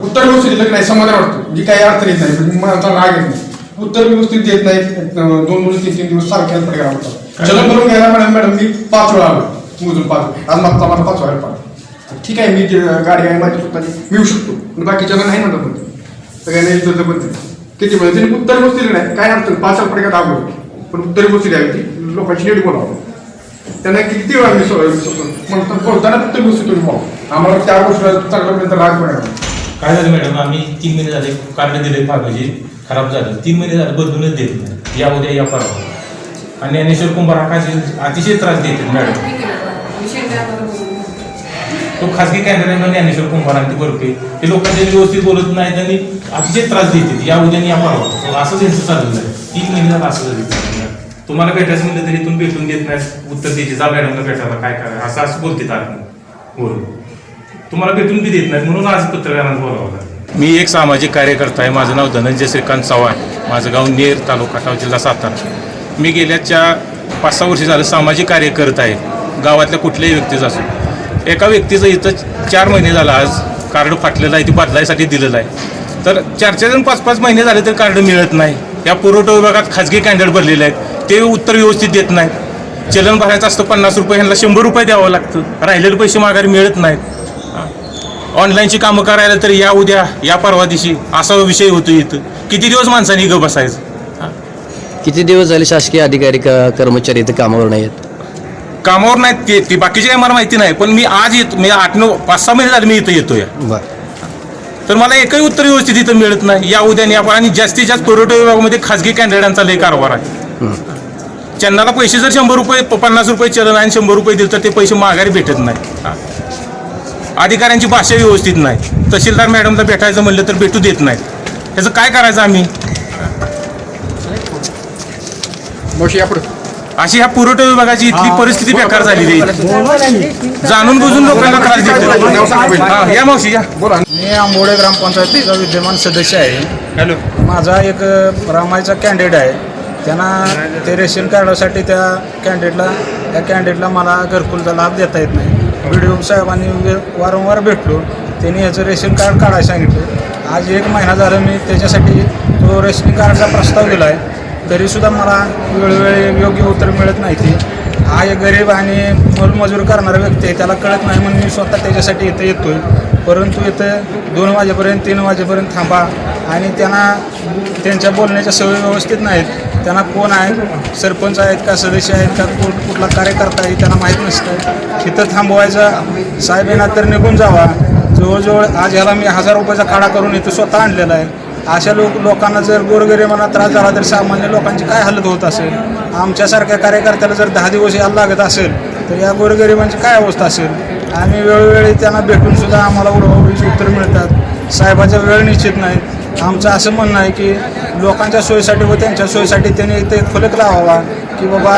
व्यवस्थित दिलं नाही समाधान वाटतं. जी काही अडचण येत नाही म्हणजे मनाचा राग येत नाही. उत्तर व्यवस्थित देत नाही दोन दोन तीन तीन दिवस सारख्याच पडे आवडतात चलन भरून घ्यायला मॅडम मॅडम मी पाच वेळा आलो. मोजून पाच. आज मागचा मला पाच वेळा पाच ठीक आहे मी गाडी आहे माझी स्वतःची मी येऊ शकतो. पण बाकीच्या नाही म्हणत म्हणते सगळ्यांना इथं पण. किती म्हणजे त्यांनी उत्तर व्यवस्थित दिलं नाही. काय अडचण पाच वेळा पडे का दाबलो पण उत्तर व्यवस्थित द्यावी ती. लोकांची नीट बोलावं. त्यांना किती वेळा मी मग बोलताना फक्त व्यवस्थित तुम्ही बोला. आम्हाला त्या गोष्टीला चांगल्यापर्यंत राग पडणार काय झालं मॅडम आम्ही तीन महिने झाले कार्ड दिले फायबरचे खराब झालं. तीन महिने झाले बदलूनच देत नाही. या उद्या या परवा. आणि ज्ञानेश्वर कुंभार हा काय अतिशय त्रास देतात मॅडम तो खासगी कॅन्डर ज्ञानेश्वर कुंभार आणि ते बरोबर ते लोकांचे व्यवस्थित बोलत नाहीत आणि अतिशय त्रास देतात या उद्या या परवा. असंच यांचं चाललेलं आहे. तीन महिने झालं असं झालं तुम्हाला भेटायचं म्हणलं तरी इथून भेटून देत नाही उत्तर द्यायची जा मॅडमला भेटायला. काय करा? असं असं बोलते तारखे. बोल तुम्हाला भेटून बी देत नाहीत म्हणून आज पत्रकारांना बोलावं मी एक सामाजिक कार्यकर्ता आहे माझं नाव धनंजय श्रीकांत चव्हाण. माझं गाव नेर तालुका ठाव जिल्हा सातारा. मी गेल्याच्या पाच सहा वर्षी झालं सामाजिक कार्य करत आहे. गावातल्या कुठल्याही व्यक्तीचं असो. एका व्यक्तीचं इथं चार महिने झालं आज कार्ड फाटलेलं आहे ते बदलायसाठी दिलेलं आहे. तर चार चार जण पाच पाच महिने झाले तर कार्ड मिळत नाही. या पुरवठा विभागात खाजगी कॅन्डिडेट भरलेले आहेत. ते उत्तर व्यवस्थित देत नाहीत. चलन भरायचं असतं पन्नास रुपये ह्यांना शंभर रुपये द्यावं लागतं. राहिलेले पैसे माघारी मिळत नाहीत. ऑनलाईनची कामं करायला तर या उद्या या परवा दिवशी असा विषय होतो इथं. किती दिवस माणसांनी ग बसायचं? किती दिवस झाले शासकीय अधिकारी कर्मचारी इथे कामावर नाही आहेत कामावर नाहीत ते ते बाकीचे काही मला माहिती नाही पण मी आज येतो मी आठ नऊ पाच सहा महिने झाले मी इथं येतोय. बरं. तर मला एकही उत्तर व्यवस्थित इथं मिळत नाही. या उद्या आणि या परवा. आणि जास्तीत जास्त पुरवठा विभागामध्ये खाजगी कॅन्डिडेटांचा लय कारभार आहे. चंदाला पैसे जर शंभर रुपये पन्नास रुपये चलन आणि शंभर रुपये दिले तर ते पैसे माघारी भेटत नाही. हा. अधिकाऱ्यांची भाषा व्यवस्थित नाही. तहसीलदार मॅडमला भेटायचं म्हणलं तर भेटू देत नाहीत. ह्याचं काय करायचं आम्ही? अशी ह्या पुरवठा विभागाची इथली परिस्थिती बेकार झालेली आहे. जाणून बुजून लोकांना त्रास देतो. हा, या मावशी या. बोला. मी आंबोडे ग्रामपंचायतीचा विद्यमान सदस्य आहे. हॅलो. माझा एक रामायचा कॅन्डिडेट आहे. त्यांना ते रेशन कार्डासाठी त्या कॅन्डिडेटला त्या कॅन्डिडेटला मला घरकुलचा लाभ देता येत नाही. व्हिडिओ साहेबांनी म्हणजे वारंवार भेटलो. त्यांनी याचं रेशन कार्ड काढायला सांगितलं. आज एक महिना झाला मी त्याच्यासाठी तो रेशन कार्डचा प्रस्ताव दिला आहे तरीसुद्धा मला वेळोवेळी योग्य उत्तर मिळत नाही ती. हा एक गरीब आणि मोलमजूर करणारा व्यक्ती आहे त्याला कळत नाही म्हणून मी स्वतः त्याच्यासाठी इथं येतो आहे परंतु इथं दोन वाजेपर्यंत तीन वाजेपर्यंत थांबा आणि त्यांना त्यांच्या बोलण्याच्या सवयी व्यवस्थित नाहीत. त्यांना कोण आहे? सरपंच आहेत का? सदस्य आहेत का? कुठ कुठला कार्यकर्ता आहे? त्यांना माहीत नसतं. इथं थांबवायचं. साहेब येणार तर निघून जावा. जवळजवळ आज ह्याला मी हजार रुपयाचा खाडा करून इथं स्वतः आणलेला आहे. अशा लोक लोकांना जर गोरगरिबांना त्रास झाला तर सामान्य लोकांची काय हालत होत असेल? आमच्यासारख्या कार्यकर्त्याला जर दहा दिवस यायला लागत असेल तर या गोरगरिबांची काय अवस्था असेल? आम्ही वेळोवेळी त्यांना भेटूनसुद्धा आम्हाला उडवाउडीची उत्तर मिळतात. साहेबाचा वेळ निश्चित नाही. आमचं असं म्हणणं आहे की लोकांच्या सोयीसाठी व त्यांच्या सोयीसाठी त्यांनी ते फलक लावावा की बाबा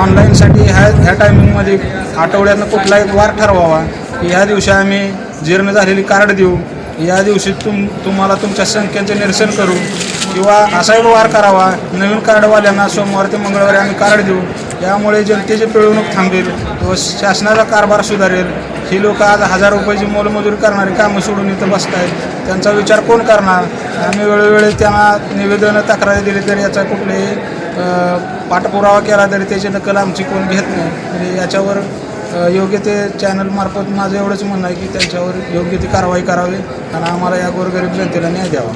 ऑनलाईनसाठी ह्या ह्या टायमिंगमध्ये आठवड्यातनं कुठला एक वार ठरवावा. की ह्या दिवशी आम्ही जीर्ण झालेली कार्ड देऊ. या दिवशी तुम तुम्हाला तुमच्या संख्येचं निरसन करू. किंवा असा एक वार करावा. नवीन कार्डवाल्यांना सोमवार ते मंगळवारी आम्ही कार्ड देऊ. यामुळे जनतेची पिळवणूक थांबेल व शासनाचा कारभार सुधारेल. ही लोक आज हजार रुपयाची मोलमजुरी करणारी कामं सोडून इथं बसत आहेत त्यांचा विचार कोण करणार? आम्ही वेळोवेळी त्यांना निवेदनं तक्रारी दिली तरी याचा कुठलेही पाठपुरावा केला तरी त्याची नकल आमची कोण घेत नाही. म्हणजे याच्यावर योग्य ते चॅनलमार्फत माझं एवढंच म्हणणं आहे की त्यांच्यावर योग्य ती कारवाई करावी आणि आम्हाला या गोरगरीब जनतेला न्याय द्यावा.